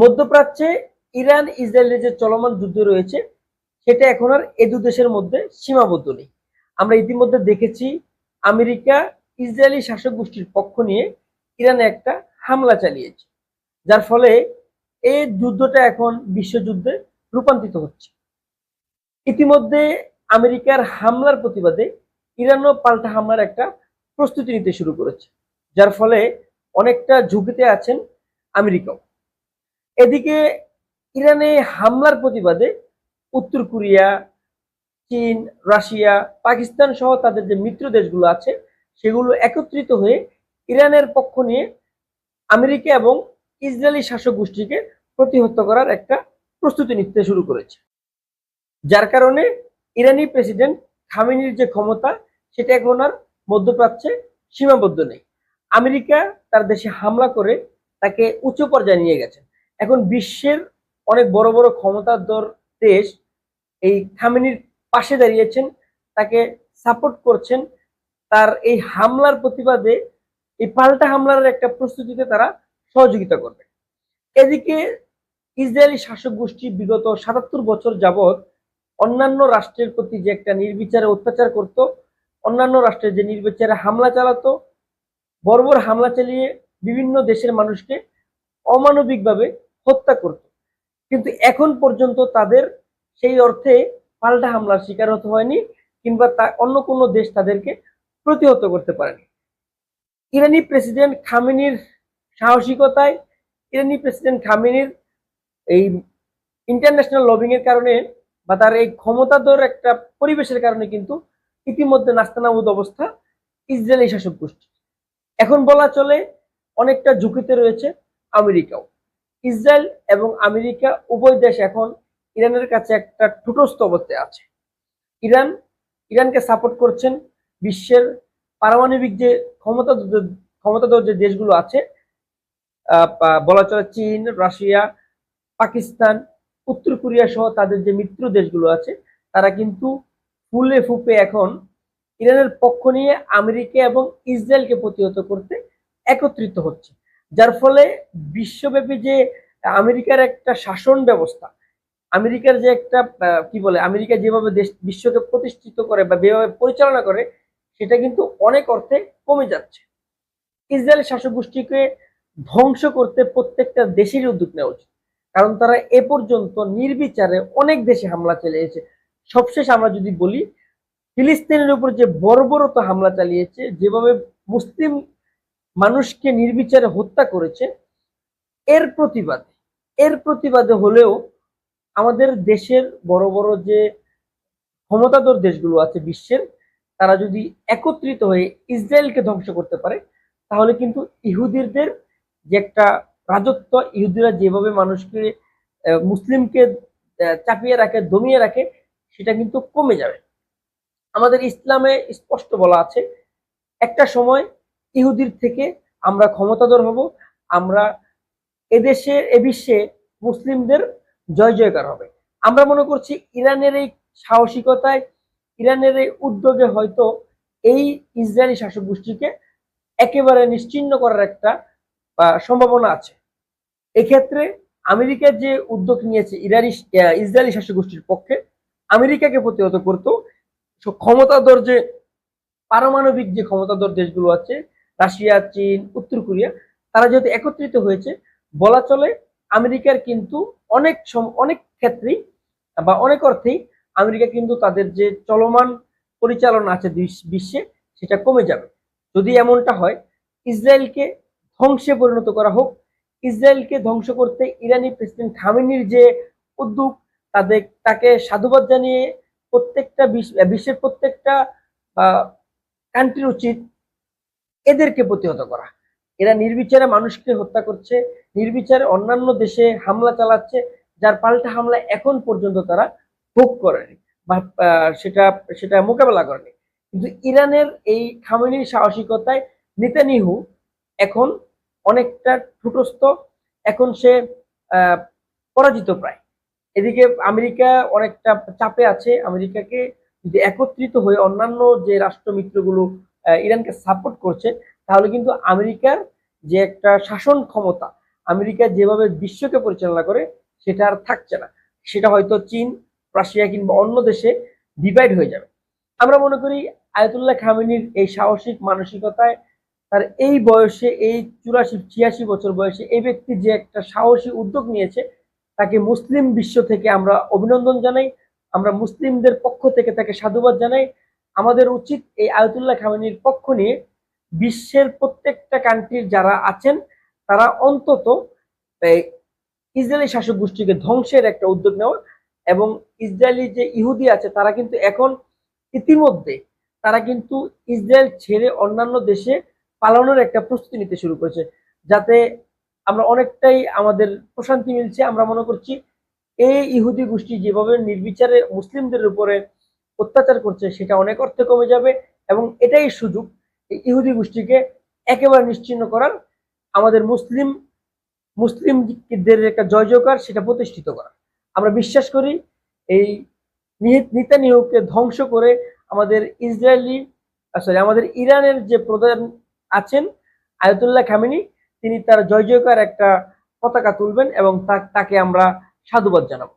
মধ্যপ্রাচ্যে ইরান, ইসরায়েলের যে চলমান যুদ্ধ রয়েছে, সেটা এখন আর এ দু দেশের মধ্যে সীমাবদ্ধ নেই। আমরা ইতিমধ্যে দেখেছি আমেরিকা, ইসরায়েলি শাসক গোষ্ঠীর পক্ষ নিয়ে ইরানে একটা হামলা চালিয়েছে, যার ফলে এই যুদ্ধটা এখন বিশ্বযুদ্ধে রূপান্তরিত হচ্ছে। ইতিমধ্যে আমেরিকার হামলার প্রতিবাদে ইরানও পাল্টা হামলার একটা প্রস্তুতি নিতে শুরু করেছে, যার ফলে অনেকটা ঝুঁকিতে আছেন আমেরিকাও। এদিকে ইরানে হামলার প্রতিবাদে উত্তর কোরিয়া, চীন, রাশিয়া, পাকিস্তান সহ তাদের যে মিত্র দেশগুলো আছে, সেগুলো একত্রিত হয়ে ইরানের পক্ষ নিয়ে আমেরিকা এবং ইসরায়েলি শাসক গোষ্ঠীকে প্রতিহত করার একটা প্রস্তুতি নিতে শুরু করেছে। যার কারণে ইরানি প্রেসিডেন্ট খামেনির যে ক্ষমতা, সেটা এখন আর মধ্যপ্রাচ্যে সীমাবদ্ধ নেই। আমেরিকা তার দেশে হামলা করে তাকে উচ্চ পর্যায়ে নিয়ে গেছে। এখন বিশ্বের অনেক বড় বড় ক্ষমতাধর দেশ এই খামেনির পাশে দাঁড়িয়েছেন, তাকে সাপোর্ট করছেন। তার এই হামলার প্রতিবাদে, এই পাল্টা হামলার একটা প্রস্তুতিতে তারা সহযোগিতা করবে। এদিকে ইসরায়েলি শাসক গোষ্ঠী বিগত সাতাত্তর বছর যাবৎ অন্যান্য রাষ্ট্রের প্রতি যে একটা নির্বিচারে অত্যাচার করত, অন্যান্য রাষ্ট্রের যে নির্বিচারে হামলা চালাতো বর্বর হামলা চালিয়ে বিভিন্ন দেশের মানুষকে অমানবিকভাবে হত্যা করত। কিন্তু এখন পর্যন্ত তাদের সেই অর্থে পাল্টা হামলার শিকার হতে হয়নি কিংবা তা অন্য কোনো দেশ তাদেরকে প্রতিহত করতে পারেনি। ইরানি প্রেসিডেন্ট খামেনির সাহসিকতায় ইরানি প্রেসিডেন্ট খামেনির এই ইন্টারন্যাশনাল লবিং এর কারণে বা তার এই ক্ষমতাধর একটা পরিবেশের কারণে কিন্তু ইতিমধ্যে নাস্তানাবুদ অবস্থা ইসরায়েলি শাসক গোষ্ঠী এখন বলা চলে অনেকটা ঝুঁকিতে রয়েছে আমেরিকাও। ইসরায়েল এবং আমেরিকা উভয় দেশ এখন ইরানের কাছে একটা ঠুটস্থ অবস্থায় আছে। ইরান, ইরানকে সাপোর্ট করছেন বিশ্বের পারমাণবিক যে ক্ষমতা ক্ষমতাধর যে দেশগুলো আছে বলা চলে চীন, রাশিয়া, পাকিস্তান, উত্তর কোরিয়া সহ তাদের যে মিত্র দেশগুলো আছে, তারা কিন্তু ফুলে ফুপে এখন ইরানের পক্ষ নিয়ে আমেরিকা এবং ইসরায়েলকে প্রতিহত করতে একত্রিত হচ্ছে। যার ফলে বিশ্বব্যাপী যে আমেরিকার একটা শাসন ব্যবস্থা, আমেরিকার যে একটা কি বলে, আমেরিকা যেভাবে দেশ, বিশ্বকে প্রতিষ্ঠিত করে বা যেভাবে পরিচালনা করে, সেটা কিন্তু অনেক অর্থে কমে যাচ্ছে। ইসরায়েল শাসক গোষ্ঠীকে ধ্বংস করতে প্রত্যেকটা দেশেরই উদ্যোগ নেওয়া উচিত। কারণ তারা এ পর্যন্ত নির্বিচারে অনেক দেশে হামলা চালিয়েছে। সবশেষ আমরা যদি বলি, ফিলিস্তিনের উপর যে বর্বরত হামলা চালিয়েছে, যেভাবে মুসলিম মানুষকে নির্বিচারে হত্যা করেছে, এর প্রতিবাদে। এর প্রতিবাদে হলেও আমাদের দেশের বড় বড় যে ক্ষমতাধর দেশগুলো আছে বিশ্বের, তারা যদি একত্রিত হয়ে ইসরায়েলকে ধ্বংস করতে পারে, তাহলে কিন্তু ইহুদিদের যে একটা রাজত্ব, ইহুদিরা যেভাবে মানুষকে মুসলিমকে চাপিয়ে রাখে, দমিয়ে রাখে, সেটা কিন্তু কমে যাবে। আমাদের ইসলামে স্পষ্ট বলা আছে, একটা সময় ইহুদির থেকে আমরা ক্ষমতাধর হব, আমরা এদেশে, এ বিশ্বে মুসলিমদের জয় জয়কার হবে। আমরা মনে করছি ইরানের এই সাহসিকতায়, ইরানের এই উদ্যোগে হয়তো এই ইসরায়েলি শাসক গোষ্ঠীকে একেবারে নিশ্চিহ্ন করার একটা সম্ভাবনা আছে। এক্ষেত্রে আমেরিকা যে উদ্যোগ নিয়েছে ইরানি ইসরায়েলি শাসক গোষ্ঠীর পক্ষে, আমেরিকাকে প্রতিহত করতো ক্ষমতাধর যে, পারমাণবিক যে ক্ষমতাধর দেশগুলো আছে রাশিয়া, চীন, উত্তর কোরিয়া, তারা যেহেতু একত্রিত হয়েছে, বলা চলে আমেরিকার কিন্তু অনেক অনেক ক্ষেত্রেই বা অনেক অর্থেই আমেরিকা কিন্তু তাদের যে চলমান পরিচালনা আছে বিশ্বে, সেটা কমে যাবে। যদি এমনটা হয়, ইসরায়েলকে ধ্বংসে পরিণত করা হোক, ইসরায়েলকে ধ্বংস করতে ইরানি প্রেসিডেন্ট খামেনির যে উদ্যোগ, তাদের, তাকে সাধুবাদ জানিয়ে প্রত্যেকটা বিশ্ব- বিশ্বের প্রত্যেকটা কান্ট্রির উচিত এদেরকে প্রতিহত করা। এরা নির্বিচারে মানুষকে হত্যা করছে, নির্বিচারে অন্যান্য দেশে হামলা চালাচ্ছে, যার পাল্টা হামলা এখন পর্যন্ত তারা ভোগ করেনি বা সেটা সেটা মোকাবেলা করেনি। কিন্তু ইরানের এই খামেনির সাহসিকতায় নেতানিহু এখন অনেকটা ঠুটস্থ, এখন সে পরাজিত প্রায়। এদিকে আমেরিকা অনেকটা চাপে আছে, আমেরিকাকে যদি একত্রিত হয়ে অন্যান্য যে রাষ্ট্রমিত্রগুলো ইরানকে সাপোর্ট করছে, তাহলে কিন্তু আমেরিকার যে একটা শাসন ক্ষমতা, আমেরিকা যেভাবে বিশ্বকে পরিচালনা করে, সেটা আর থাকছে না। সেটা হয়তো চীন, রাশিয়া কিংবা অন্য দেশে ডিভাইড হয়ে যাবে। আমরা মনে করি আয়াতুল্লাহ খামিনীর এই সাহসিক মানসিকতায় তার এই বয়সে, এই চুরাশি, ছিয়াশি বছর বয়সে এই ব্যক্তি যে একটা সাহসী উদ্যোগ নিয়েছে, তাকে মুসলিম বিশ্ব থেকে আমরা অভিনন্দন জানাই, আমরা মুসলিমদের পক্ষ থেকে তাকে সাধুবাদ জানাই আমাদের উচিত এই আয়াতুল্লাহ খামেনির পক্ষ নিয়ে বিশ্বের প্রত্যেকটা কান্ট্রির যারা আছেন, তারা অন্তত ইসরায়েলি শাসক গোষ্ঠীকে ধ্বংসের একটা উদ্যোগ নেওয়া এবং ইসরায়েলি যে ইহুদি আছে, তারা কিন্তু এখন ইতিমধ্যে তারা কিন্তু ইসরায়েল ছেড়ে অন্যান্য দেশে পালানোর একটা প্রস্তুতি নিতে শুরু করেছে। যাতে আমরা অনেকটাই আমাদের প্রশান্তি মিলছে। আমরা মনে করছি এই ইহুদি গোষ্ঠী যেভাবে নির্বিচারে মুসলিমদের উপরে অত্যাচার করছে, সেটা অনেক অর্থে কমে যাবে এবং এটাই সুযোগ ইহুদি গোষ্ঠীকে একেবারে নিশ্চিহ্ন করার, আমাদের মুসলিম, মুসলিমদের একটা জয় জয়কার সেটা প্রতিষ্ঠিত করা আমরা বিশ্বাস করি এই নিতানিহুকে ধ্বংস করে আমাদের ইসরায়েলি সরি আমাদের ইরানের যে প্রধান আছেন আয়তুল্লাহ খামিনি, তিনি তার জয় জয়কার একটা পতাকা তুলবেন এবং তাকে আমরা সাধুবাদ জানাব।